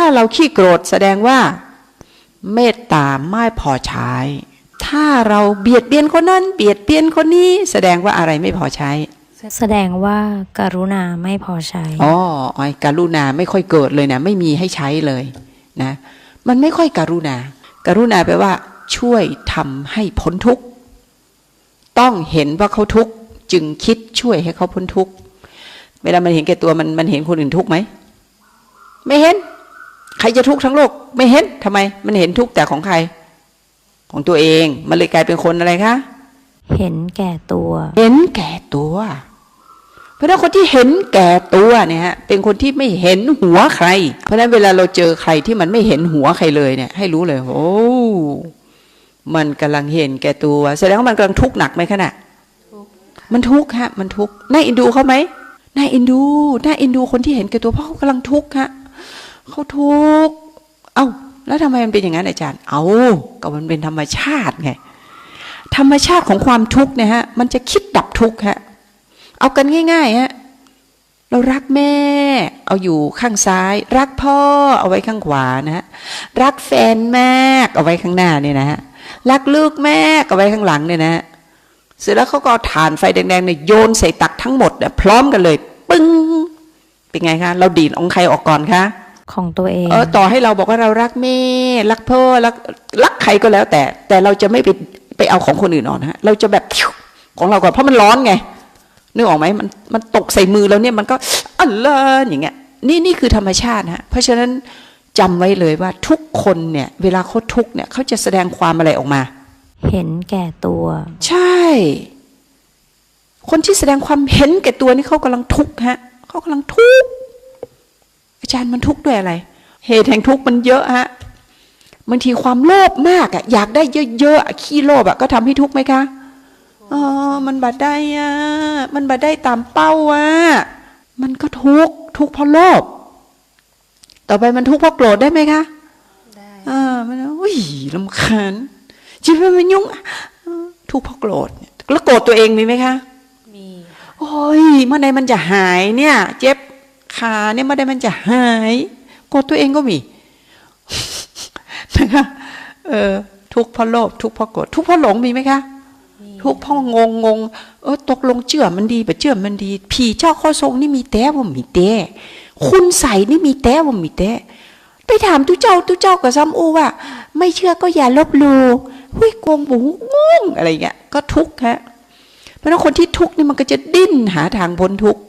ถ้าเราขี้โกรธแสดงว่า เมตตาไม่พอใช้ ถ้าเราเบียดเบียนคนนั้น เบียดเบียนคนนี้แสดงว่าอะไรไม่พอใช้ แสดงว่าการุณาไม่พอใช้อ๋อไอ้การุณาไม่ค่อยเกิดเลยนะ ไม่มีให้ใช้เลยนะ มันไม่ค่อยการุณาการุณาแปลว่า ช่วยทำให้พ้นทุกข์ต้องเห็นว่าเขาทุกข์จึงคิดช่วยให้เขาพ้นทุกข์เวลามันเห็นแก่ตัวมันมันเห็นคนอื่นทุกข์ไหม ไม่เห็น ใครจะทุกข์ทั้งโลก ไม่เห็นทำไม มันเห็นทุกข์แต่ของใคร ของตัวเองมันเลยกลายเป็นคนอะไรคะเห็นแก่ตัว เห็นแก่ตัว เพราะฉะนั้นคนที่เห็นแก่ตัวเนี่ยฮะเป็นคนที่ไม่เห็นหัวใคร เพราะฉะนั้นเวลาเราเจอใครที่มันไม่เห็นหัวใครเลยเนี่ย ให้รู้เลยโอ้มันกำลังเห็นแก่ตัวแสดงว่ามันกำลังทุกข์หนักไหมขณะมันทุกข์ฮะ มันทุกข์น่าอินดูเขาไหมน่าอินดูน่าอินดูคนที่เห็นแก่ตัวเพราะเขากำลังทุกข์ฮะ เขาทุกข์เอ้าแล้วทำไมมันเป็นอย่างนั้นอาจารย์ เอาก็มันเป็นธรรมชาติไง ธรรมชาติของความทุกข์เนี่ยฮะ มันจะคิดดับทุกข์ฮะ เอากันง่ายๆฮะ เรารักแม่ เอาอยู่ข้างซ้าย รักพ่อ เอาไว้ข้างขวานะฮะ รักแฟนแม่เอาไว้ข้างหน้าเนี่ยนะฮะ รักลูกแม่เอาไว้ข้างหลังเนี่ยนะฮะเสร็จแล้วเขาก็เอาถ่านไฟแดงๆเนี่ยโยนใส่ตักทั้งหมดเนี่ยพร้อมกันเลย ปึ้ง เป็นไงคะ เราดีดองใครออกก่อนคะ ของตัวเอง เออต่อให้เราบอกว่าเรารักแม่ รักพ่อรักรักใครก็แล้วแต่ แต่เราจะไม่ไปไปเอาของคนอื่นออกนะฮะเราจะแบบของเราก่อนเพราะมันร้อนไงนึกออกไหมมันมันตกใส่มือแล้วเนี่ยมันก็อันเลนอย่างเงี้ยนี่นี่คือธรรมชาติฮะเพราะฉะนั้นจำไว้เลยว่าทุกคนเนี่ยเวลาเขาทุกข์เนี่ยเขาจะแสดงความอะไรออกมา เห็นแก่ตัว ใช่ คนที่แสดงความเห็นแก่ตัวนี่เขากำลังทุกข์ฮะเขากำลังทุกข์ อาจารย์มันทุกข์ด้วยอะไร เหตุแห่งทุกข์มันเยอะฮะบางทีความโลภมากอะอยากได้เยอะๆอะขี้โลภอะก็ทำให้ทุกข์ไหมคะอ๋อมันบัดได้อะมันบัดได้ตามเป้าอะมันก็ทุกข์ทุกข์เพราะโลภต่อไปมันทุกข์เพราะโกรธได้ไหมคะได้อ่ามันอุ้ยลำคาญชีวิตมันยุ่งอะอ่าทุกข์เพราะโกรธเนี่ยแล้วโกรธตัวเองมีไหมคะมีโอ้ยเมื่อใดมันจะหายเนี่ย เจ็บ ขาเนี่ยเมื่อใดมันจะหายโกรธตัวเองก็มีนะคะเออทุกข์เพราะโลภทุกข์เพราะโกรธทุกข์เพราะหลงมีไหมคะทุกข์เพราะงงงงเออตกลงเชื่อมันดีแบบเชื่อมันดี ผีเจ้าข้อทรงนี่มีแต่ว่ามีแต่คุณใส่นี่มีแต่ว่ามีแต่ไปถามตุเจ้าตุเจ้ากับซ้ำอูว่า ไม่เชื่อก็อย่าลบหลู่หุยโกงบุงงงอะไรเงี้ยก็ทุกข์ฮะเพราะฉะนั้นคนที่ทุกข์นี่มันก็จะดิ้นหาทางพ้นทุกข์